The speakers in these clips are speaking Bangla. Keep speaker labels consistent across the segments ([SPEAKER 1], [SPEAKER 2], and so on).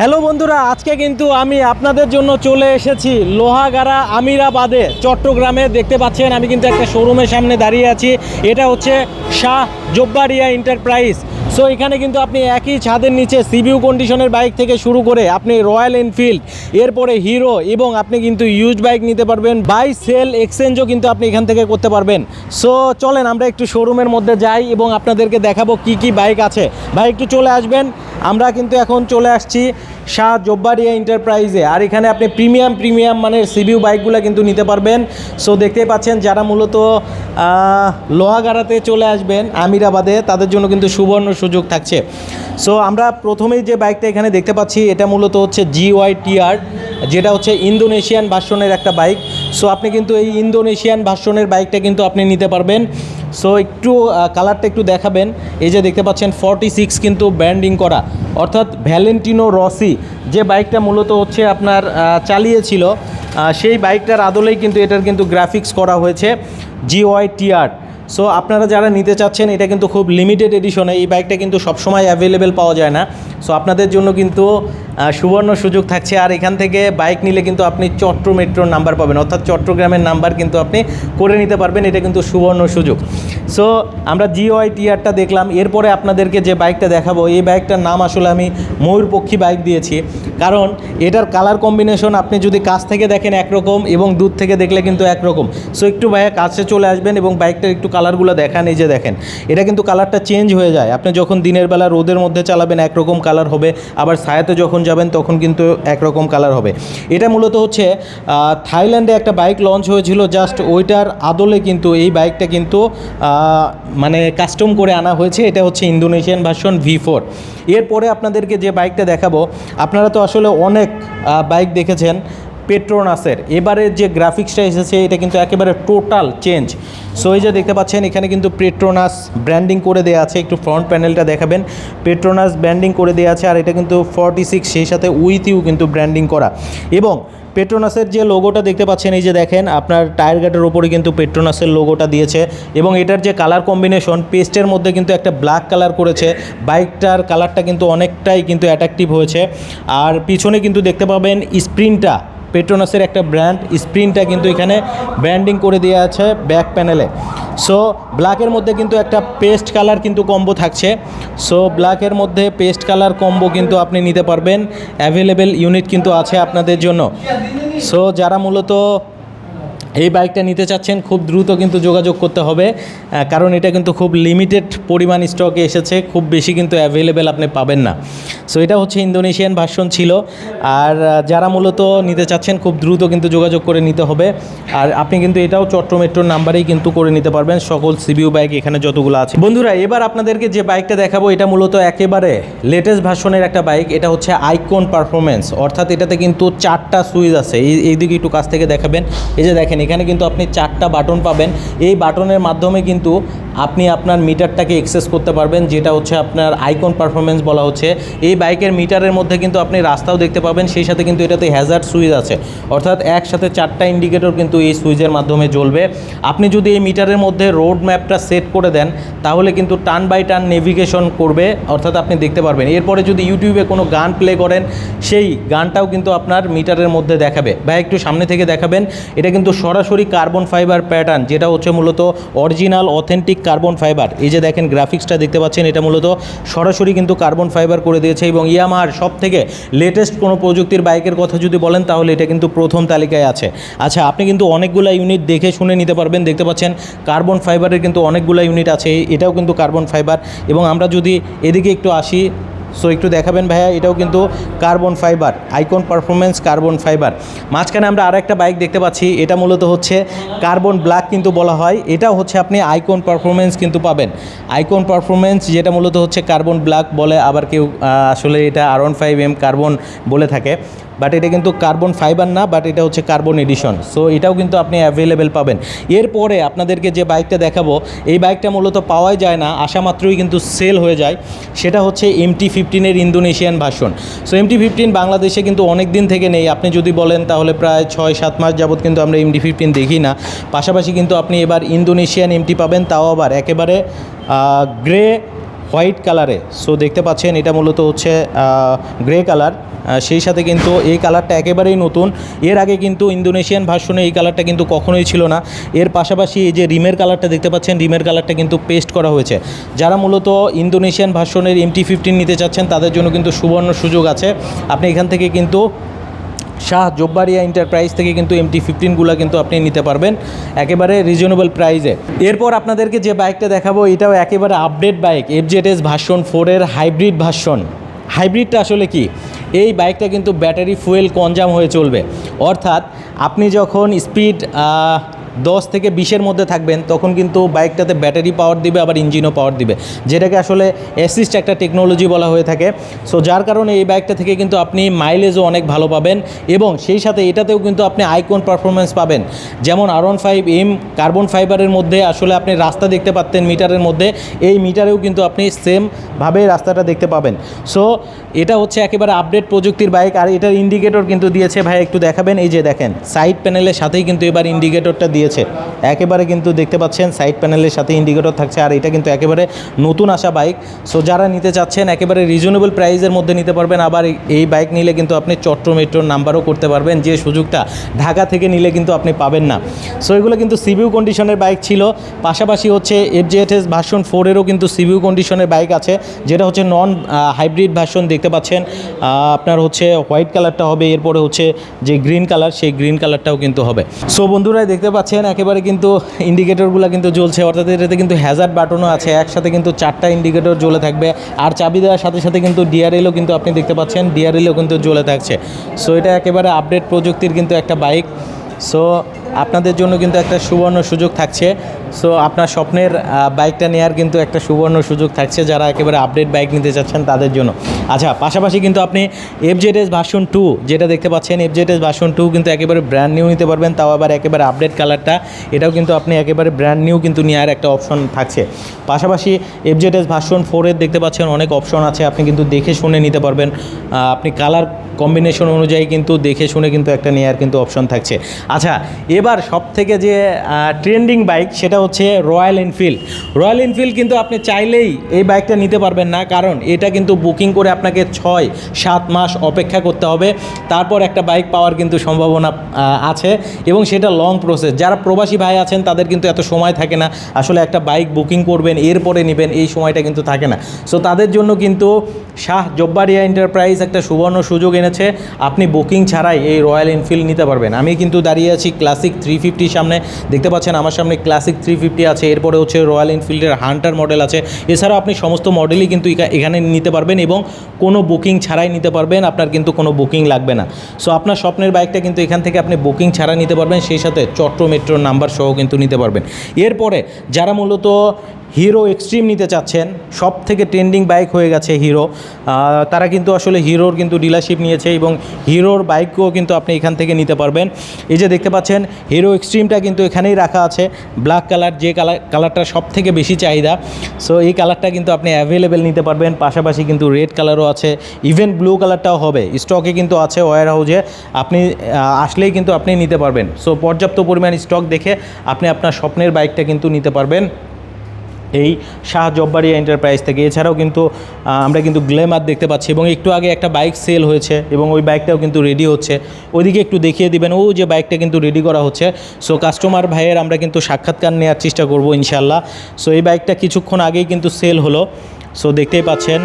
[SPEAKER 1] হ্যালো বন্ধুরা, আজকে কিন্তু আমি আপনাদের জন্য চলে এসেছি লোহাগাড়া আমিরাবাদে, চট্টগ্রামে। দেখতে পাচ্ছেন, আমি কিন্তু একটা শোরুমের সামনে দাঁড়িয়ে আছি। এটা হচ্ছে শাহ জব্বারিয়া এন্টারপ্রাইজ সো এখানে কিন্তু আপনি একই ছাদের নিচে সিবিউ কন্ডিশনের বাইক থেকে শুরু করে আপনি রয়্যাল এনফিল্ড এরপরে হিরো এবং আপনি কিন্তু ইউজ বাইক নিতে পারবেন। বাই সেল এক্সচেঞ্জও কিন্তু আপনি এখান থেকে করতে পারবেন। সো চলেন আমরা একটু শোরুমের মধ্যে যাই এবং আপনাদেরকে দেখাবো কি কি বাইক আছে। ভাই, একটু চলে আসবেন। আমরা কিন্তু এখন চলে আসছি শাহ জব্বারিয়া এন্টারপ্রাইজে আর এখানে আপনি প্রিমিয়াম প্রিমিয়াম মানের সিবিউ বাইকগুলো কিন্তু নিতে পারবেন। সো দেখতেই পাচ্ছেন যারা মূলত লোহাগাড়াতে চলে আসবেন আমিরাবাদে। তাদের জন্য কিন্তু সুবর্ণ সুযোগ থাকছে। সো আমরা প্রথমেই যে বাইকটা এখানে দেখতে পাচ্ছি, এটা মূলত হচ্ছে জিওয়াই টিআর যেটা হচ্ছে ইন্দোনেশিয়ান ভার্সনের একটা বাইক। সো আপনি কিন্তু এই ইন্দোনেশিয়ান ভার্সনের বাইকটা কিন্তু আপনি নিতে পারবেন। সো একটু কালারটা একটু দেখাবেন। এই যে দেখতে পাচ্ছেন ফর্টি সিক্স কিন্তু ব্র্যান্ডিং করা। অর্থাৎ ভ্যালেন্টিনো রসি যে বাইকটা মূলত হচ্ছে আপনার চালিয়েছিল সেই বাইকটার আদলেই কিন্তু এটার কিন্তু গ্রাফিক্স করা হয়েছে জিওয়াই টিআর সো আপনারা যারা নিতে চাচ্ছেন, এটা কিন্তু খুব লিমিটেড এডিশনে এই বাইকটা কিন্তু সবসময় অ্যাভেলেবেল পাওয়া যায় না। সো আপনাদের জন্য কিন্তু সুবর্ণ সুযোগ থাকছে। আর এখান থেকে বাইক নিলে কিন্তু আপনি চট্ট মেট্রোর নাম্বার পাবেন। অর্থাৎ চট্টগ্রামের নাম্বার কিন্তু আপনি করে নিতে পারবেন। এটা কিন্তু সুবর্ণ সুযোগ। সো আমরা জিওআই টিআরটা দেখলাম। এরপরে আপনাদেরকে যে বাইকটা দেখাবো, এই বাইকটার নাম আসলে আমি ময়ূরপক্ষী বাইক দিয়েছি। কারণ এটার কালার কম্বিনেশন আপনি যদি কাছ থেকে দেখেন একরকম এবং দূর থেকে দেখলে কিন্তু একরকম। সো একটু ভাইয়া কাছে চলে আসবেন এবং বাইকটার একটু কালারগুলো দেখান, এই যে দেখেন। এটা কিন্তু কালারটা চেঞ্জ হয়ে যায়। আপনি যখন দিনের বেলা রোদের মধ্যে চালাবেন, একরকম কালার হবে। আবার ছায়াতে যখন যাবেন, তখন কিন্তু একরকম কালার হবে। এটা মূলত হচ্ছে থাইল্যান্ডে একটা বাইক লঞ্চ হয়েছিল। জাস্ট ওইটার আদলে কিন্তু এই বাইকটা কিন্তু মানে কাস্টম করে আনা হয়েছে, এটা হচ্ছে ইন্দোনেশিয়ান ভার্সন ভি ফোর এরপরে আপনাদেরকে যে বাইকটা দেখাবো, আপনারা তো আসলে অনেক বাইক দেখেছেন পেট্রোনাসের এবারে যে গ্রাফিক্সটা এসেছে, এটা কিন্তু একেবারে টোটাল চেঞ্জ সো এই যে দেখতে পাচ্ছেন, এখানে কিন্তু পেট্রোনাস ব্র্যান্ডিং করে দেওয়া আছে, একটু ফ্রন্ট প্যানেলটা দেখাবেন। পেট্রোনাস ব্র্যান্ডিং করে দেওয়া আছে, আর এটা কিন্তু ফর্টি সিক্স সেই সাথে উইথ ইউ কিন্তু ব্র্যান্ডিং করা। এবং পেট্রোনাসের যে লোগোটা দেখতে পাচ্ছেন, এই যে দেখেন, আপনার টায়ার গার্ডের ওপরে কিন্তু পেট্রোনাসের লোগোটা দিয়েছে এবং এটার যে কালার কম্বিনেশন পেস্টের মধ্যে কিন্তু একটা ব্ল্যাক কালার করেছে। বাইকটার কালারটা কিন্তু অনেকটাই কিন্তু অ্যাট্রাকটিভ হয়েছে। আর পিছনে কিন্তু দেখতে পাবেন স্প্রিনটা পেট্রোনাসের একটা ব্র্যান্ড স্প্রিনটা কিন্তু এখানে ব্র্যান্ডিং করে দেওয়া আছে ব্যাক প্যানেলে সো ব্ল্যাকের মধ্যে কিন্তু একটা পেস্ট কালার কিন্তু কম্বো থাকছে। সো ব্ল্যাকের মধ্যে পেস্ট কালার কম্বো কিন্তু আপনি নিতে পারবেন। অ্যাভেলেবেল ইউনিট কিন্তু আছে আপনাদের জন্য। সো যারা মূলত এই বাইকটা নিতে চাচ্ছেন, খুব দ্রুত কিন্তু যোগাযোগ করতে হবে। কারণ এটা কিন্তু খুব লিমিটেড পরিমাণ স্টকে এসেছে, খুব বেশি কিন্তু অ্যাভেলেবেল আপনি পাবেন না। সো এটা হচ্ছে ইন্দোনেশিয়ান ভার্সন ছিল। আর যারা মূলত নিতে চাচ্ছেন, খুব দ্রুত কিন্তু যোগাযোগ করে নিতে হবে। আর আপনি কিন্তু এটাও চট্ট মেট্রোর নাম্বারেই কিন্তু করে নিতে পারবেন। সকল সিবিউ বাইক এখানে যতগুলো আছে। বন্ধুরা, এবার আপনাদেরকে যে বাইকটা দেখাবো, এটা মূলত একেবারে লেটেস্ট ভার্সনের একটা বাইক এটা হচ্ছে আইকন পারফরমেন্স অর্থাৎ এটাতে কিন্তু চারটা সুইচ আছে। এই, এইদিকে একটু কাছ থেকে দেখাবেন। এই যে দেখেন এখানে কিন্তু আপনি চারটা বাটন পাবেন। এই বাটনের মাধ্যমে কিন্তু আপনি আপনার মিটারটাকে এক্সেস করতে পারবেন, যেটা হচ্ছে আপনার আইকন পারফরমেন্স বলা হচ্ছে। এই বাইকের মিটারের মধ্যে কিন্তু আপনি রাস্তাও দেখতে পাবেন, সেই সাথে কিন্তু এটাতে হ্যাজার্ড সুইচ আছে। অর্থাৎ একসাথে চারটা ইন্ডিকেটর কিন্তু এই সুইচের মাধ্যমে জ্বলবে। আপনি যদি এই মিটারের মধ্যে রোড ম্যাপটা সেট করে দেন, তাহলে কিন্তু টার্ন বাই টার্ন নেভিগেশন করবে, অর্থাৎ আপনি দেখতে পারবেন। এরপরে যদি ইউটিউবে কোনো গান প্লে করেন, সেই গানটাও কিন্তু আপনার মিটারের মধ্যে দেখাবে। ভাই, একটু সামনে থেকে দেখাবেন। এটা কিন্তু সরাসরি কার্বন ফাইবার প্যাটার্ন, যেটা হচ্ছে মূলত অরিজিনাল, অথেন্টিক কার্বন ফাইবার। এই যে দেখেন গ্রাফিক্সটা দেখতে পাচ্ছেন, এটা মূলত সরাসরি কিন্তু কার্বন ফাইবার করে দিয়েছে এবং ইয়ামাহার সব থেকে লেটেস্ট কোনো প্রযুক্তির বাইকের কথা যদি বলেন, তাহলে এটা কিন্তু প্রথম তালিকায় আছে। আচ্ছা আপনি কিন্তু অনেকগুলো ইউনিট দেখে শুনে নিতে পারবেন, দেখতে পাচ্ছেন কার্বন ফাইবারের কিন্তু অনেকগুলো ইউনিট আছে, এটাও কিন্তু কার্বন ফাইবার। এবং আমরা যদি এদিকে একটু আসি সো একটু দেখাবেন ভাইয়া, এটাও কিন্তু carbon fibre icon performance carbon fibre মাঝখানে আমরা আর একটা বাইক দেখতে পাচ্ছি, এটা মূলত হচ্ছে কার্বন ব্ল্যাক কিন্তু বলা হয়, এটাও হচ্ছে আপনি আইকন পারফরমেন্স কিন্তু পাবেন। আইকন পারফরমেন্স যেটা মূলত হচ্ছে কার্বন ব্ল্যাক বলে, আবার কেউ আসলে এটা R one five M carbon বলে থাকে। বাট এটা কিন্তু কার্বন ফাইবার না, বাট এটা হচ্ছে কার্বন এডিশন। সো এটাও কিন্তু আপনি অ্যাভেলেবেল পাবেন। এরপরে আপনাদেরকে যে বাইকটা দেখাবো, এই বাইকটা মূলত পাওয়াই যায় না, আসা মাত্রই কিন্তু সেল হয়ে যায়। সেটা হচ্ছে MT ফিফটিনের Indonesian version so MT fifteen বাংলাদেশে কিন্তু অনেক দিন থেকে নেই। আপনি যদি বলেন তাহলে প্রায় ছয় সাত মাস যাবত কিন্তু আমরা এমটি ফিফটিন দেখি না। পাশাপাশি কিন্তু আপনি এবার ইন্দোনেশিয়ান এমটি পাবেন, তাও আবার একেবারে গ্রে হোয়াইট কালারে। সো দেখতে পাচ্ছেন, এটা মূলত হচ্ছে গ্রে কালার। সেই সাথে কিন্তু এই কালারটা একেবারেই নতুন। এর আগে কিন্তু ইন্দোনেশিয়ান ভার্সনে এই কালারটা কিন্তু কখনোই ছিল না। এর পাশাপাশি এই যে রিমের কালারটা দেখতে পাচ্ছেন, রিমের কালারটা কিন্তু পেস্ট করা হয়েছে। যারা মূলত ইন্দোনেশিয়ান ভার্সনের এমটি ফিফটিন নিতে চাচ্ছেন, তাদের জন্য কিন্তু সুবর্ণ সুযোগ আছে। আপনি এখান থেকে কিন্তু শাহ জব্বারিয়া এন্টারপ্রাইজ থেকে কিন্তু এমটি ফিফটিনগুলো কিন্তু আপনি নিতে পারবেন, একেবারে রিজনেবল প্রাইসে এরপর আপনাদেরকে যে বাইকটা দেখাবো, এটাও একেবারে আপডেট বাইক এফজেডএস ভার্সন ফোরের হাইব্রিড ভাষণ হাইব্রিডটা আসলে কি? এই বাইকটা কিন্তু ব্যাটারি ফুয়েল কনজাম হয়ে চলবে। অর্থাৎ আপনি যখন স্পিড দশ থেকে বিশের মধ্যে থাকবেন, তখন কিন্তু বাইকটাতে ব্যাটারি পাওয়ার দিবে, আবার ইঞ্জিনও পাওয়ার দিবে। যেটাকে আসলে অ্যাসিস্ট একটা টেকনোলজি বলা হয়ে থাকে। সো যার কারণে এই বাইকটা থেকে কিন্তু আপনি মাইলেজও অনেক ভালো পাবেন এবং সেই সাথে এটাতেও কিন্তু আপনি আইকন পারফরমেন্স পাবেন। যেমন R one five M carbon ফাইবারের মধ্যে আসলে আপনি রাস্তা দেখতে পাচ্তেন মিটারের মধ্যে, এই মিটারেও কিন্তু আপনি সেমভাবে রাস্তাটা দেখতে পাবেন। সো এটা হচ্ছে একেবারে আপডেট প্রযুক্তির বাইক, আর এটার ইন্ডিকেটর কিন্তু দিয়েছে ভাই, একটু দেখাবেন। এই যে দেখেন সাইড প্যানেলের সাথেই কিন্তু এবার ইন্ডিকেটরটা দিয়েছে। একেবারে কিন্তু দেখতে পাচ্ছেন সাইড প্যানেলের সাথে ইন্ডিকেটর থাকছে, আর এটা কিন্তু একেবারে নতুন আসা বাইক সো যারা নিতে চাচ্ছেন, একেবারে রিজনেবল প্রাইসের মধ্যে নিতে পারবেন। আবার এই- বাইক নিলে কিন্তু আপনি চট্ট মেট্রোর নাম্বারও করতে পারবেন। যে সুযোগটা ঢাকা থেকে নিলে কিন্তু আপনি পাবেন না। সো এগুলো কিন্তু সিভিউ কন্ডিশনের বাইক ছিল। পাশাপাশি হচ্ছে এফজেএস ভার্সন ফোরেরও কিন্তু সিভিউ কন্ডিশনের বাইক আছে। যেটা হচ্ছে নন হাইব্রিড ভার্সন দেখতে পাচ্ছেন। আপনার হচ্ছে হোয়াইট কালারটা হবে। এরপরে হচ্ছে যে গ্রিন কালার সেই গ্রিন কালারটাও কিন্তু হবে। সো বন্ধুরা, দেখতে পাচ্ছেন একেবারে কিন্তু ইন্ডিকেটরগুলো কিন্তু জ্বলছে, অর্থাৎ এটাতে কিন্তু হ্যাজার্ড বাটনও আছে, একসাথে কিন্তু চারটা ইন্ডিকেটর জ্বলে থাকবে। আর চাবি দেওয়ার সাথে সাথে কিন্তু ডিআরএলও কিন্তু আপনি দেখতে পাচ্ছেন ডিআরএলও কিন্তু জ্বলে থাকছে। সো এটা একেবারে আপডেট প্রযুক্তির কিন্তু একটা বাইক সো আপনাদের জন্য কিন্তু একটা সুবর্ণ সুযোগ থাকছে। সো আপনার স্বপ্নের বাইকটা নেওয়ার কিন্তু একটা সুবর্ণ সুযোগ থাকছে যারা একেবারে আপডেট বাইক নিতে চাচ্ছেন তাদের জন্য। আচ্ছা পাশাপাশি কিন্তু আপনি এফজেডএস ভার্সন টু যেটা দেখতে পাচ্ছেন এফজেডএস ভার্সন টু কিন্তু একেবারে ব্র্যান্ড নিউ নিতে পারবেন, তাও আবার একেবারে আপডেট কালারটা এটাও কিন্তু আপনি একেবারে ব্র্যান্ড নিউ কিন্তু নেওয়ার একটা অপশন থাকছে। পাশাপাশি এফজেডএস ভার্সন ফোরের দেখতে পাচ্ছেন অনেক অপশন আছে, আপনি কিন্তু দেখে শুনে নিতে পারবেন। আপনি কালার কম্বিনেশন অনুযায়ী কিন্তু দেখে শুনে কিন্তু একটা নেওয়ার কিন্তু অপশন থাকছে। আচ্ছা এবার সব থেকে যে ট্রেন্ডিং বাইক সেটা হচ্ছে রয়্যাল এনফিল্ড রয়্যাল এনফিল্ড কিন্তু আপনি চাইলেই এই বাইকটা নিতে পারবেন না, কারণ এটা কিন্তু বুকিং করে আপনাকে ছয়, সাত মাস অপেক্ষা করতে হবে। তারপর একটা বাইক পাওয়ার কিন্তু সম্ভাবনা আছে এবং সেটা লং প্রসেস যারা প্রবাসী ভাই আছেন, তাদের কিন্তু এত সময় থাকে না। আসলে একটা বাইক বুকিং করবেন, এরপরে নেবেন, এই সময়টা কিন্তু থাকে না। সো তাদের জন্য কিন্তু শাহ জব্বারিয়া এন্টারপ্রাইজ একটা সুবর্ণ সুযোগ এনেছে। আপনি বুকিং ছাড়াই এই রয়্যাল এনফিল্ড নিতে পারবেন। আমি কিন্তু দাঁড়িয়ে আছি ক্লাসিক থ্রি ফিফটির সামনে। দেখতে পাচ্ছেন আমার সামনে ক্লাসিক থ্রি ফিফটি আছে, এরপরে হচ্ছে রয়্যাল এনফিল্ডের হান্টার মডেল আছে। এছাড়াও আপনি সমস্ত মডেলই কিন্তু এখা- এখানে নিতে পারবেন এবং কোনো বুকিং ছাড়াই নিতে পারবেন, আপনার কিন্তু কোনো বুকিং লাগবে না। সো আপনার স্বপ্নের বাইকটা কিন্তু এখান থেকে আপনি বুকিং ছাড়া নিতে পারবেন, সেই সাথে চট্ট মেট্রোর নাম্বার সহ কিন্তু নিতে পারবেন। এরপরে, যারা মূলত হিরো এক্সট্রিম নিতে চাচ্ছেন সব থেকে ট্রেন্ডিং বাইক হয়ে গেছে হিরো। তারা কিন্তু আসলে হিরোর কিন্তু ডিলারশিপ নিয়েছে এবং হিরোর বাইকও কিন্তু আপনি এখান থেকে নিতে পারবেন। এই যে দেখতে পাচ্ছেন, হিরো এক্সট্রিমটা কিন্তু এখানেই রাখা আছে। ব্ল্যাক কালার যে কালার কালারটা সব থেকে বেশি চাহিদা। সো এই কালারটা কিন্তু আপনি অ্যাভেলেবেল নিতে পারবেন। পাশাপাশি কিন্তু রেড কালারও আছে। ইভেন ব্লু কালারটাও হবে। স্টকে কিন্তু আছে ওয়ার হাউজে আপনি আসলেই কিন্তু আপনি নিতে পারবেন। সো পর্যাপ্ত পরিমাণ স্টক দেখে আপনি আপনার স্বপ্নের বাইকটা কিন্তু নিতে পারবেন। এই শাহ জব্বারিয়া এন্টারপ্রাইজ থেকে। এছাড়াও কিন্তু আমরা কিন্তু গ্লেমার দেখতে পাচ্ছি এবং একটু আগে একটা বাইক সেল হয়েছে এবং ওই বাইকটাও কিন্তু রেডি হচ্ছে। ওইদিকে একটু দেখিয়ে দিবেন, ও যে বাইকটা কিন্তু রেডি করা হচ্ছে। সো কাস্টমার ভাইয়ের আমরা কিন্তু সাক্ষাৎকার নেওয়ার চেষ্টা করব ইনশাল্লাহ সো এই বাইকটা কিছুক্ষণ আগেই কিন্তু সেল হলো। সো দেখতেই পাচ্ছেন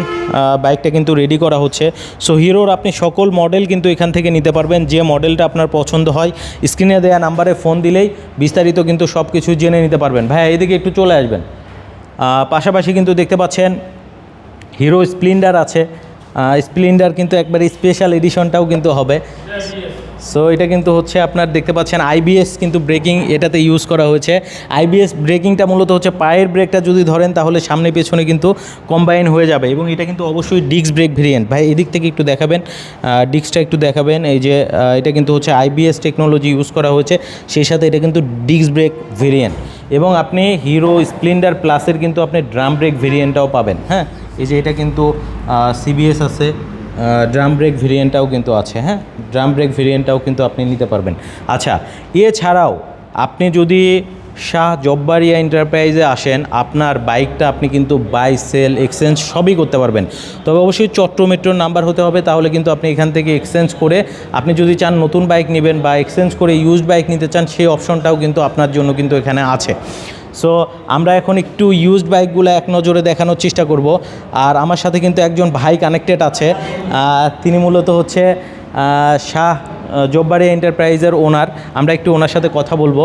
[SPEAKER 1] বাইকটা কিন্তু রেডি করা হচ্ছে। সো হিরোর আপনি সকল মডেল কিন্তু এখান থেকে নিতে পারবেন, যে মডেলটা আপনার পছন্দ হয়। স্ক্রিনে দেওয়া নাম্বারে ফোন দিলেই বিস্তারিত কিন্তু সব কিছু জেনে নিতে পারবেন। ভাইয়া এদিকে একটু চলে আসবেন। পাশাপাশি কিন্তু দেখতে পাচ্ছেন হিরো স্প্লেন্ডার আছে। স্প্লেন্ডার কিন্তু একবার স্পেশাল এডিশনটাও কিন্তু হবে। সো এটা কিন্তু হচ্ছে আপনার দেখতে পাচ্ছেন আইবিএস কিন্তু ব্রেকিং এটাতে ইউজ করা হয়েছে। আইবিএস ব্রেকিংটা মূলত হচ্ছে পায়ের ব্রেকটা যদি ধরেন, তাহলে সামনে পেছনে কিন্তু কম্বাইন হয়ে যাবে এবং এটা কিন্তু অবশ্যই ডিস্ক ব্রেক ভেরিয়েন্ট ভাই, এদিক থেকে একটু দেখাবেন ডিস্কটা একটু দেখাবেন। এই যে এটা কিন্তু হচ্ছে আইবিএস টেকনোলজি ইউজ করা হয়েছে। সেই সাথে এটা কিন্তু ডিস্ক ব্রেক ভেরিয়েন্ট এবং আপনি হিরো স্প্লেন্ডার প্লাসের কিন্তু আপনি ড্রাম ব্রেক ভেরিয়েন্টটাও পাবেন হ্যাঁ? এই যে এটা কিন্তু সিবিএস আছে ড্রাম ব্রেক ভেরিয়েন্টটাও কিন্তু আছে হ্যাঁ? ড্রাম ব্রেক ভেরিয়েন্টটাও কিন্তু আপনি নিতে পারবেন। আচ্ছা এছাড়াও আপনি যদি শাহ জব্বারিয়া এন্টারপ্রাইজে আসেন, আপনার বাইকটা আপনি কিন্তু বাই, সেল, এক্সচেঞ্জ সবই করতে পারবেন। তবে অবশ্যই চট্ট মেট্রোর নাম্বার হতে হবে, তাহলে কিন্তু আপনি এখান থেকে এক্সচেঞ্জ করে আপনি যদি চান নতুন বাইক নেবেন বা এক্সচেঞ্জ করে ইউজড বাইক নিতে চান, সেই অপশনটাও কিন্তু আপনার জন্য কিন্তু এখানে আছে। সো আমরা এখন একটু ইউজড বাইকগুলো এক নজরে দেখানোর চেষ্টা করব। আর আমার সাথে কিন্তু একজন ভাই কানেক্টেড আছে তিনি মূলত হচ্ছে শাহ জব্বারি এন্টারপ্রাইজের ওনার আমরা একটু ওনার সাথে কথা বলব।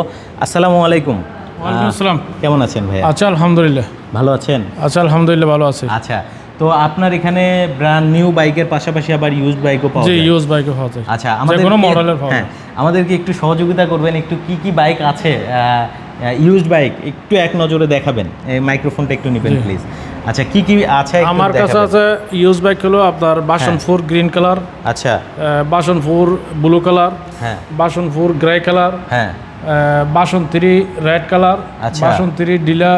[SPEAKER 1] আসসালামু আলাইকুম।
[SPEAKER 2] আসসালাম।
[SPEAKER 1] কেমন আছেন ভাই
[SPEAKER 2] আচ্ছা আলহামদুলিল্লাহ।
[SPEAKER 1] ভালো আছেন?
[SPEAKER 2] আচ্ছা আলহামদুলিল্লাহ ভালো আছে।
[SPEAKER 1] আচ্ছা তো আপনার এখানে ব্র্যান্ড নিউ বাইকের পাশাপাশি আবার ইউজ বাইকও পাওয়া যায়।
[SPEAKER 2] ইউজ বাইকও পাওয়া যায়।
[SPEAKER 1] আচ্ছা আমাদের
[SPEAKER 2] কোনো মডেলের পাওয়া
[SPEAKER 1] হ্যাঁ। আমাদেরকে একটু সহযোগিতা করবেন একটু কি কি বাইক আছে ইউজড বাইক একটু এক নজরে দেখাবেন। এই মাইক্রোফোনটা একটু নেবেন। প্লিজ আচ্ছা কি কি আছে
[SPEAKER 2] আমার কাছে আছে ইউজ বাইক হলো আপনার বাসনপুর গ্রিন কালার
[SPEAKER 1] আচ্ছা।
[SPEAKER 2] বাসনপুর ব্লু কালার
[SPEAKER 1] হ্যাঁ।
[SPEAKER 2] বাসনপুর গ্রে কালার
[SPEAKER 1] হ্যাঁ।
[SPEAKER 2] বাসন থ্রি রেড কালার
[SPEAKER 1] আচ্ছা।
[SPEAKER 2] বাসন থ্রি ডিলা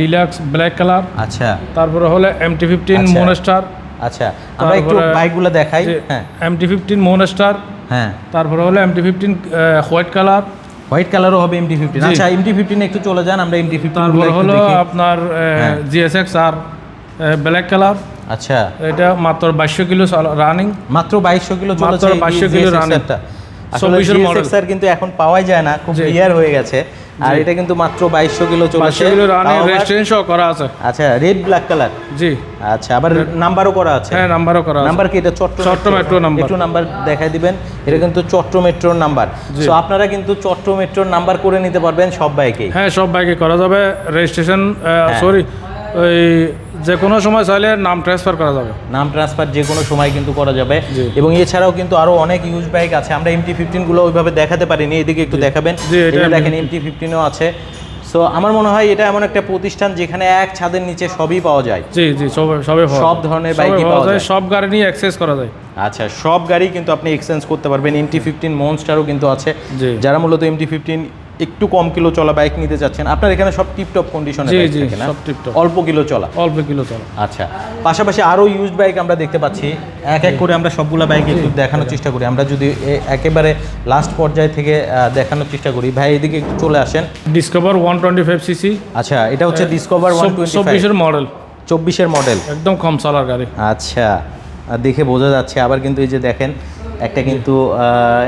[SPEAKER 2] ডিলাক্স ব্ল্যাক কালার
[SPEAKER 1] আচ্ছা।
[SPEAKER 2] তারপরে হলো এম টি ফিফটিন। মোনস্টার
[SPEAKER 1] আচ্ছা। আমরা একটু বাইকগুলো দেখাই। হ্যাঁ।
[SPEAKER 2] এম টি ফিফটিন মোনস্টার
[SPEAKER 1] হ্যাঁ।
[SPEAKER 2] তারপরে হলো M T fifteen white colour
[SPEAKER 1] white কালারও হবে এমটি ফিফটিন। আচ্ছা এমটি ফিফটিন একটু চলে যান আমরা এমটি ফিফটিন
[SPEAKER 2] তারপরে হলো আপনার
[SPEAKER 1] হ্যাঁ।
[SPEAKER 2] জিএসএক্স আর ব্ল্যাক কালার
[SPEAKER 1] আচ্ছা
[SPEAKER 2] এটা মাত্র বাইশশো কিলো রানিং
[SPEAKER 1] মাত্র বাইশশো কিলো
[SPEAKER 2] মাত্র
[SPEAKER 1] বাইশশো
[SPEAKER 2] 2200 কিলো running।
[SPEAKER 1] আসলে
[SPEAKER 2] 24 এর model।
[SPEAKER 1] GSX-R কিন্তু এখন পাওয়াই যায় না খুব। রিয়ার হয়ে গেছে। আর এটা কিন্তু মাত্র বাইশশো কিলো চলেছে।
[SPEAKER 2] কিলো রানিং সহ করা আছে।
[SPEAKER 1] আচ্ছা রেড ব্ল্যাক কালার
[SPEAKER 2] জি।
[SPEAKER 1] আচ্ছা আবার নাম্বারও করা আছে।
[SPEAKER 2] হ্যাঁ নাম্বারও করা আছে।
[SPEAKER 1] নাম্বার কি এটা? চট্ট
[SPEAKER 2] চট্ট মেট্রো নাম্বার।
[SPEAKER 1] একটু নাম্বার দেখাই দিবেন। এটা কিন্তু চট্ট মেট্রোর নাম্বার সো আপনারা কিন্তু চট্ট মেট্রোর নাম্বার করে নিতে পারবেন সব বাইকেই
[SPEAKER 2] হ্যাঁ সব বাইকে করা যাবে। রেজিস্ট্রেশন
[SPEAKER 1] হ্যাঁ।
[SPEAKER 2] সরি ওই যে কোনো সময় চাইলে নাম ট্রান্সফার করা যাবে।
[SPEAKER 1] নাম ট্রান্সফার যে কোনো সময় কিন্তু করা যাবে। এবং এছাড়াও কিন্তু আরও অনেক ইউজ বাইক আছে। আমরা এমটি ফিফটিনগুলো ওইভাবে দেখাতে পারিনি এদিকে একটু দেখাবেন। দেখেন এমটি ফিফটিনও আছে। সো আমার মনে হয় এটা এমন একটা প্রতিষ্ঠান যেখানে এক ছাদের নিচে সবই পাওয়া যায়।
[SPEAKER 2] জি জি সবে সবে
[SPEAKER 1] ধরনের
[SPEAKER 2] সবে
[SPEAKER 1] বাইকই পাওয়া যায়।
[SPEAKER 2] সব গাড়ি নিয়ে অ্যাক্সেস করা যায়।
[SPEAKER 1] আচ্ছা সব গাড়ি কিন্তু আপনি এক্সচেঞ্জ করতে পারবেন। এমটি ফিফটিন মনস্টারও কিন্তু আছে। যারা মূলত এমটি ফিফটিন একটু কম কিলো চলা বাইক নিতে চাচ্ছেন আপনার এখানে সব টিপটপ কন্ডিশনে
[SPEAKER 2] জি, সব tip-top।
[SPEAKER 1] অল্প কিলো চলা।
[SPEAKER 2] অল্প কিলো চলা।
[SPEAKER 1] আচ্ছা পাশাপাশি আরও ইউজড বাইক আমরা দেখতে পাচ্ছি। এক এক করে আমরা সবগুলো বাইক একটু দেখানোর চেষ্টা করি। আমরা যদি একেবারে লাস্ট পর্যায় থেকে দেখানোর চেষ্টা করি। ভাই এদিকে একটু চলে আসেন।
[SPEAKER 2] Discover one twenty five CC
[SPEAKER 1] আচ্ছা এটা হচ্ছে ডিসকভার ওয়ান টোয়েন্টি
[SPEAKER 2] চব্বিশের মডেল
[SPEAKER 1] চব্বিশের মডেল
[SPEAKER 2] একদম কম চালার গাড়ি।
[SPEAKER 1] আচ্ছা দেখে বোঝা যাচ্ছে। আবার কিন্তু এই যে দেখেন একটা কিন্তু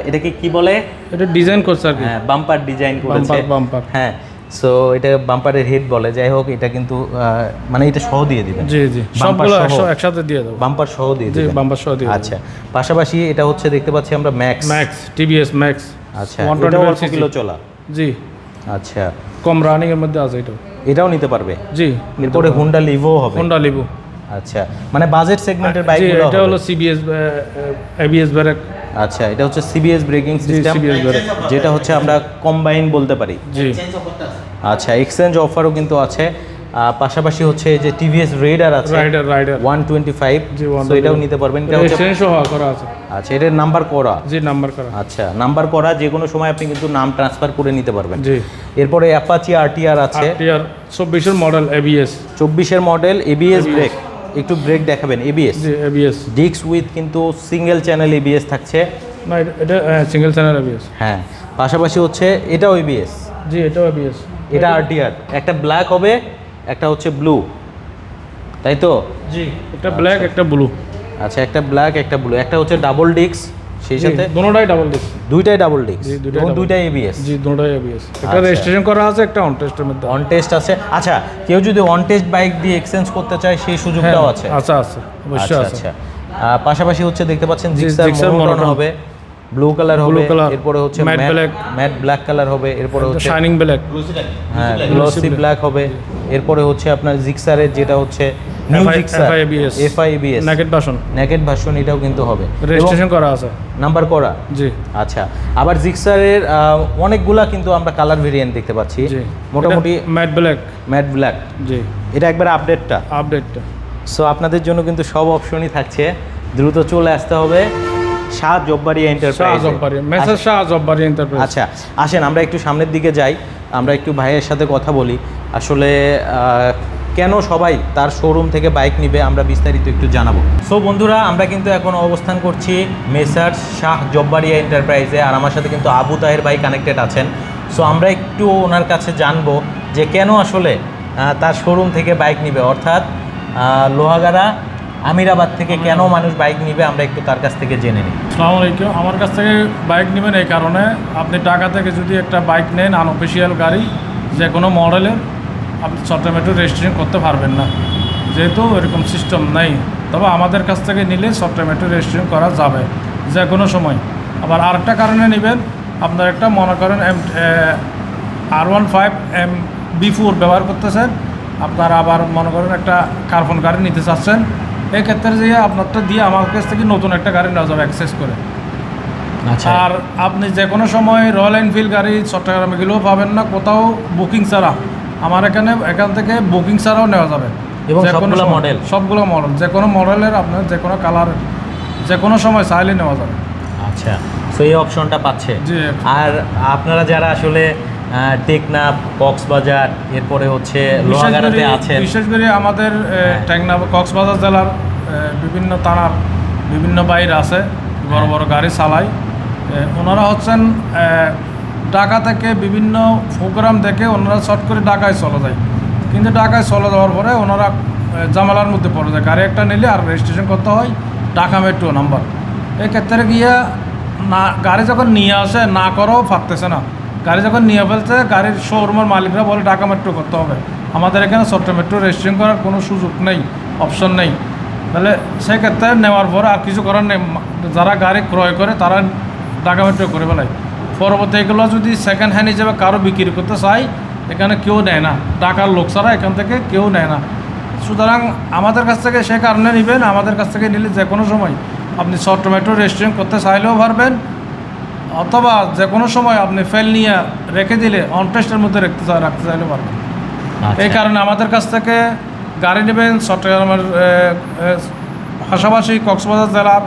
[SPEAKER 1] এটাকে কি বলে?
[SPEAKER 2] এটা ডিজাইন করছে আর কি।
[SPEAKER 1] হ্যাঁ বাম্পার ডিজাইন করেছে।
[SPEAKER 2] বাম্পার বাম্পার
[SPEAKER 1] হ্যাঁ সো এটা বাম্পারের হেড বলে। যাই হোক এটা কিন্তু মানে এটা সহ দিয়ে দিবেন।
[SPEAKER 2] জি জি। সবগুলো একসাথে দিয়ে দেবো।
[SPEAKER 1] বাম্পার সহ দিয়ে
[SPEAKER 2] জি
[SPEAKER 1] দিবেন।
[SPEAKER 2] বাম্পার সহ দিয়ে
[SPEAKER 1] আচ্ছা পাশাপাশি এটা হচ্ছে দেখতে পাচ্ছি আমরা ম্যাক্স
[SPEAKER 2] ম্যাক্স টিভিএস ম্যাক্স
[SPEAKER 1] আচ্ছা এটাও অল্প কিলো চলা।
[SPEAKER 2] জি।
[SPEAKER 1] আচ্ছা।
[SPEAKER 2] কম রানিং এর মধ্যে আছে এটা
[SPEAKER 1] এটাও নিতে পারবে।
[SPEAKER 2] জি।
[SPEAKER 1] এরপরে হুন্ডা লিভো হবে।
[SPEAKER 2] হোন্ডা লিবু
[SPEAKER 1] আচ্ছা মানে বাজেট সেগমেন্টের
[SPEAKER 2] জি
[SPEAKER 1] বাইকগুলো
[SPEAKER 2] এটা হলো সিবিএস এবিএস ব্রেক
[SPEAKER 1] আচ্ছা এটা হচ্ছে সিবিএস ব্রেকিং সিস্টেম যেটা হচ্ছে আমরা কম্বাইন বলতে পারি।
[SPEAKER 2] জি।
[SPEAKER 1] আচ্ছা এক্সচেঞ্জ অফারও কিন্তু আছে। পাশাপাশি হচ্ছে যে টিভিএস রেডার আছে।
[SPEAKER 2] Raider Raider
[SPEAKER 1] one twenty five
[SPEAKER 2] জি,
[SPEAKER 1] তো এটাও নিতে পারবেন। এটা হচ্ছে
[SPEAKER 2] করা আছে।
[SPEAKER 1] আচ্ছা এটার নাম্বার করা।
[SPEAKER 2] জি নাম্বার করা।
[SPEAKER 1] আচ্ছা নাম্বার করা যে কোনো সময় আপনি কিন্তু নাম ট্রান্সফার করে নিতে পারবেন।
[SPEAKER 2] জি।
[SPEAKER 1] এরপরে অ্যাপাচি আরটিআর আছে।
[SPEAKER 2] আরটিআর চব্বিশের মডেল এবিএস
[SPEAKER 1] চব্বিশের মডেল এবিএস ব্রেক একটু ব্রেক দেখাবেন এবিএস
[SPEAKER 2] এবিএস
[SPEAKER 1] ডিক্স উইথ কিন্তু সিঙ্গেল চ্যানেল এবিএস থাকছে।
[SPEAKER 2] না এটা- এটা সিঙ্গেল চ্যানেল এবিএস
[SPEAKER 1] হ্যাঁ পাশাপাশি হচ্ছে এটাও এবিএস
[SPEAKER 2] জি এটাও এবিএস
[SPEAKER 1] এটা আরটিআর একটা ব্ল্যাক হবে একটা হচ্ছে ব্লু তাই তো?
[SPEAKER 2] জি একটা ব্ল্যাক একটা ব্লু
[SPEAKER 1] আচ্ছা একটা ব্ল্যাক একটা ব্লু একটা হচ্ছে ডাবল ডিক্স সেই সাথে
[SPEAKER 2] দুটোটাই ডাবল ডিস্ক
[SPEAKER 1] দুইটাই ডাবল
[SPEAKER 2] দুইটাই
[SPEAKER 1] এবং দুইটাই এবিএস
[SPEAKER 2] জি দুটোটাই এবিএস একটা
[SPEAKER 1] আচ্ছা।
[SPEAKER 2] রেজিস্ট্রেশন করা আছে একটা অন টেস্টের মধ্যে।
[SPEAKER 1] অন টেস্ট আছে। আচ্ছা কেউ যদি অন টেস্ট বাইক দিয়ে এক্সচেঞ্জ করতে চায় সেই সুযোগটাও আছে?
[SPEAKER 2] আচ্ছা আছে অবশ্যই
[SPEAKER 1] আচ্ছা
[SPEAKER 2] আছে।
[SPEAKER 1] আচ্ছা। পাশাপাশি হচ্ছে দেখতে পাচ্ছেন জিক্সার মনোটন হবে ব্লু কালার হবে এরপরে হচ্ছে matt
[SPEAKER 2] black।
[SPEAKER 1] Matt black colour হবে এরপরে হচ্ছে
[SPEAKER 2] শাইনিং ব্ল্যাক
[SPEAKER 1] হ্যাঁ গ্লসি ব্ল্যাক হবে এরপরে হচ্ছে আপনার জিক্সারের যেটা হচ্ছে এফআইবিএস
[SPEAKER 2] নেকেট
[SPEAKER 1] ভার্সন এটাও কিন্তু হবে।
[SPEAKER 2] রেজিস্ট্রেশন করা আছে।
[SPEAKER 1] নাম্বার করা?
[SPEAKER 2] জি।
[SPEAKER 1] আচ্ছা আবার জিক্সারের অনেকগুলা কিন্তু আমরা কালার ভেরিয়েন্ট দেখতে পাচ্ছি। মোটামুটি
[SPEAKER 2] ম্যাট ব্ল্যাক
[SPEAKER 1] ম্যাট ব্ল্যাক
[SPEAKER 2] জি।
[SPEAKER 1] এটা একবার আপডেটটা
[SPEAKER 2] আপডেটটা
[SPEAKER 1] সো আপনাদের জন্য কিন্তু সব অপশনই থাকছে। দ্রুত চলে আসতে হবে। Shah Jabbari
[SPEAKER 2] Shah
[SPEAKER 1] enterprise
[SPEAKER 2] Jabbari message Shah Jabbari enterprise
[SPEAKER 1] আচ্ছা আসেন আমরা একটু সামনের দিকে যাই। আমরা একটু ভাইয়ের সাথে কথা বলি। আসলে কেন সবাই তার শোরুম থেকে বাইক নিবে আমরা বিস্তারিত একটু জানাব। সো বন্ধুরা, আমরা কিন্তু এখন অবস্থান করছি মেসার্স শাহ জব্বারিয়া এন্টারপ্রাইজে আর আমার সাথে কিন্তু আবু তাহের ভাই কানেক্টেড আছেন। সো আমরা একটু ওনার কাছে জানব যে কেন আসলে তার শোরুম থেকে বাইক নিবে। অর্থাৎ লোহাগাড়া আমিরাবাদ থেকে কেন মানুষ বাইক নিবে আমরা একটু তার কাছ থেকে জেনে নিই।
[SPEAKER 2] আসসালামু আলাইকুম। আমার কাছ থেকে বাইক নেবেন এই কারণে। আপনি টাকা থেকে যদি একটা বাইক নেন আনঅফিসিয়াল গাড়ি যে কোনো মডেলের আপনি সফটওয়্যার রেজিস্ট্রেশন করতে পারবেন না। যেহেতু এরকম সিস্টেম নেই তবে আমাদের কাছ থেকে নিলে সফটওয়্যার রেজিস্ট্রেশন করা যাবে যে কোনো সময়। আবার আরেকটা কারণে নেবেন আপনার একটা মনে করেন M R one five M B four ব্যবহার করতেছেন আপনার আবার মনে করেন একটা কার্বন গাড়ি নিতে চাচ্ছেন এই ক্ষেত্রে যে আপনারটা দিয়ে আমার কাছ থেকে নতুন একটা গাড়ি নেওয়া যাবে অ্যাক্সেস করে।
[SPEAKER 1] আচ্ছা।
[SPEAKER 2] আর আপনি যে কোনো সময় রয়্যাল এনফিল্ড গাড়ি চট্টগ্রামে গেলেও পাবেন না কোথাও বুকিং ছাড়া। আমার এখানে এখান থেকে বুকিং ছাড়াও নেওয়া যাবে।
[SPEAKER 1] এবং সবগুলো model?
[SPEAKER 2] সবগুলো মডেল যে কোনো মডেলের আপনার যে কোনো কালার যে কোনো সময় চাইলে নেওয়া যাবে।
[SPEAKER 1] আচ্ছা সো এই অপশনটা পাচ্ছে। আর আপনারা যারা আসলে টেকনাফ কক্সবাজার এরপরে হচ্ছে
[SPEAKER 2] বিশেষ
[SPEAKER 1] লোহাগাড়াতে
[SPEAKER 2] করে-
[SPEAKER 1] আছেন।
[SPEAKER 2] বিশেষ করে আমাদের
[SPEAKER 1] হ্যাঁ।
[SPEAKER 2] টেকনাফ কক্সবাজার জেলার বিভিন্ন থানার বিভিন্ন বাইর আছে বড়। বড় গাড়ি চালায়। ওনারা হচ্ছেন ঢাকা থেকে বিভিন্ন প্রোগ্রাম দেখে ওনারা শর্ট করে ঢাকায় চলে যায়। কিন্তু ঢাকায় চলে যাওয়ার পরে ওনারা জামালার মধ্যে পড়ে যায়। গাড়ি একটা নিলে আর রেজিস্ট্রেশন করতে হয়, ঢাকা মেট্রো নাম্বার। এই ক্ষেত্রে গিয়ে না, গাড়ি যখন নিয়ে আসে, না করেও পারতেছে না। গাড়ি যখন নিয়ে ফেলছে, গাড়ির শোরুমের মালিকরা বলে, ঢাকা মেট্রো করতে হবে। আমাদের এখানে ছোট্ট মেট্রো রেজিস্ট্রেশন করার কোনো সুযোগ নেই, অপশন নেই। তাহলে সেক্ষেত্রে নেওয়ার পরে আর কিছু করার নেই। যারা গাড়ি ক্রয় করে, তারা ঢাকা মেট্রো করে ফেলায়। পরবর্তী এগুলো যদি সেকেন্ড হ্যান্ড হিসেবে কারও বিক্রি করতে চাই এখানে কেউ নেয় না। টাকার লোক ছাড়া এখান থেকে কেউ নেয় না। সুতরাং আমাদের কাছ থেকে সে কারণে নেবেন আমাদের কাছ থেকে নিলে যে কোনো সময় আপনি শর্ট মেট্রো রেস্টুরেন্ট করতে চাইলেও পারবেন অথবা যে কোনো সময় আপনি ফেল নিয়ে রেখে দিলে অন টেস্টের মধ্যে রাখতে চা- রাখতে চাইলে পারবেন।
[SPEAKER 1] আচ্ছা।
[SPEAKER 2] এই কারণে আমাদের কাছ থেকে গাড়ি নেবেন চট্টগ্রামের পাশাপাশি কক্সবাজার জেলার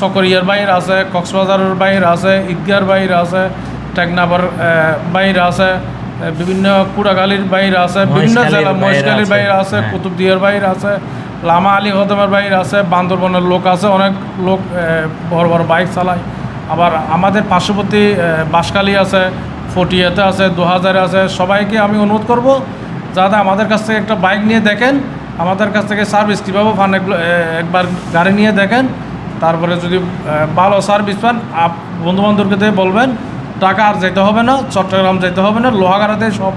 [SPEAKER 2] সকরিয়ার বাইর আছে কক্সবাজারের বাইর আছে ঈদগার বাইর আছে টেকনাফের এ, বাইর আছে বিভিন্ন কুড়াগালির বাইর আছে বিভিন্ন জেলা মহেশখালীর
[SPEAKER 1] আছে,
[SPEAKER 2] বাইর আছে
[SPEAKER 1] হ্যাঁ।
[SPEAKER 2] কুতুবদিয়ার বাইর আছে লামা আলী হদমের বাইর আছে বান্দরবনের লোক আছে অনেক লোক বড় বড় বাইক চালায় আবার আমাদের পার্শ্ববর্তী বাঁশখালী আছে ফটিয়াতে আছে দু হাজারে আছে সবাইকে আমি অনুরোধ করব যাতে আমাদের কাছ থেকে একটা বাইক নিয়ে দেখেন আমাদের কাছ থেকে সার্ভিস কীভাবে এগুলো একবার গাড়ি নিয়ে দেখেন তারপরে যদি ভালো সার্ভিস পান, আপ, বন্ধুবান্ধবকে বলবেন টাকা আর যেতে হবে না, চট্টগ্রাম যেতে হবে না, লোহাগাড়াতে সব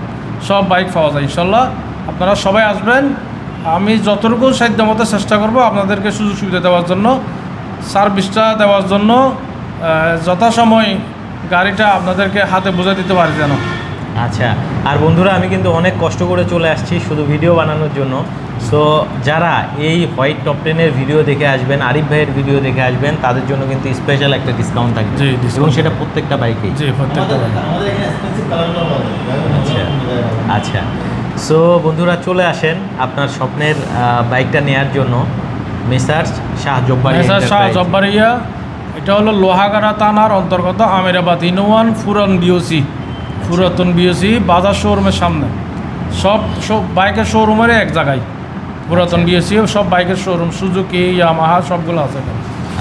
[SPEAKER 2] সব বাইক পাওয়া যায়, ইনশাল্লাহ। আপনারা সবাই আসবেন। আমি যতটুকু সাধ্য মতো চেষ্টা করব আপনাদেরকে সুযোগ সুবিধা দেওয়ার জন্য সার্ভিসটা দেওয়ার জন্য যথাসময় গাড়িটা আপনাদেরকে হাতে বোঝা দিতে পারি যেন।
[SPEAKER 1] আচ্ছা আর বন্ধুরা আমি কিন্তু অনেক কষ্ট করে চলে আসছি শুধু ভিডিও বানানোর জন্য। সো যারা এই হোয়াইট টপ টেনের ভিডিও দেখে আসবেন আরিফ ভাইয়ের ভিডিও দেখে আসবেন তাদের জন্য কিন্তু স্পেশাল একটা ডিসকাউন্ট থাকবে। এবং সেটা প্রত্যেকটা বাইকেই।
[SPEAKER 2] জি
[SPEAKER 1] আচ্ছা আচ্ছা। সো বন্ধুরা চলে আসেন আপনার স্বপ্নের বাইকটা নেয়ার জন্য। মেসার্স শাহ জব্বারি
[SPEAKER 2] হ্যাঁ শাহ। জব্বারিয়া এটা হলো লোহাগাড়া থানার অন্তর্গত আমিরাবাদ ইনোয়ান ফুরন বিওসি পুরাতন বিওসি বাজার শোরুমের সামনে। সব সব বাইকের শোরুমের এক জায়গায়। পুরাতন বিওসি সব বাইকের শোরুম সুজুকি ইয়ামাহা সবগুলো আছে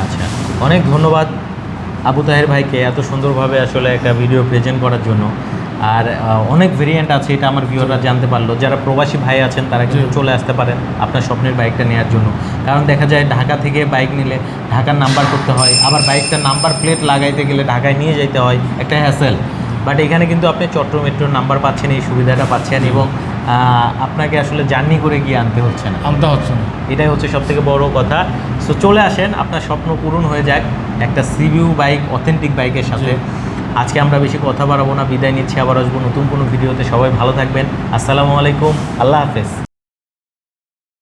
[SPEAKER 1] আচ্ছা। অনেক ধন্যবাদ আবু তাহের ভাইকে এত সুন্দরভাবে আসলে একটা ভিডিও প্রেজেন্ট করার জন্য। আর অনেক ভেরিয়েন্ট আছে এটা আমার ভিউয়াররা জানতে পারল। যারা প্রবাসী ভাই আছেন তারা কিন্তু চলে আসতে পারেন আপনার স্বপ্নের বাইকটা নেওয়ার জন্য। কারণ দেখা যায় ঢাকা থেকে বাইক নিলে ঢাকার নাম্বার করতে হয় আবার বাইকটার নাম্বার প্লেট লাগাইতে গেলে ঢাকায় নিয়ে যেতে হয় একটা হ্যাসেল বাট এখানে কিন্তু আপনি চট্ট মেট্রোর নাম্বার পাচ্ছেন এই সুবিধাটা পাচ্ছেন এবং আপনাকে আসলে জার্নি করে গিয়ে আনতে হচ্ছে না।
[SPEAKER 2] আনতে হচ্ছে না।
[SPEAKER 1] এটাই হচ্ছে সবথেকে বড় কথা। সো চলে আসেন আপনার স্বপ্ন পূরণ হয়ে যাক। একটা সিভিউ বাইক অথেন্টিক বাইকের সাথে। আজকে আমরা বেশি কথা বাড়াবো না বিদায় নিচ্ছি আবার আসব নতুন কোনো ভিডিওতে। সবাই ভালো থাকবেন। আসসালামু আলাইকুম আল্লাহ হাফেজ।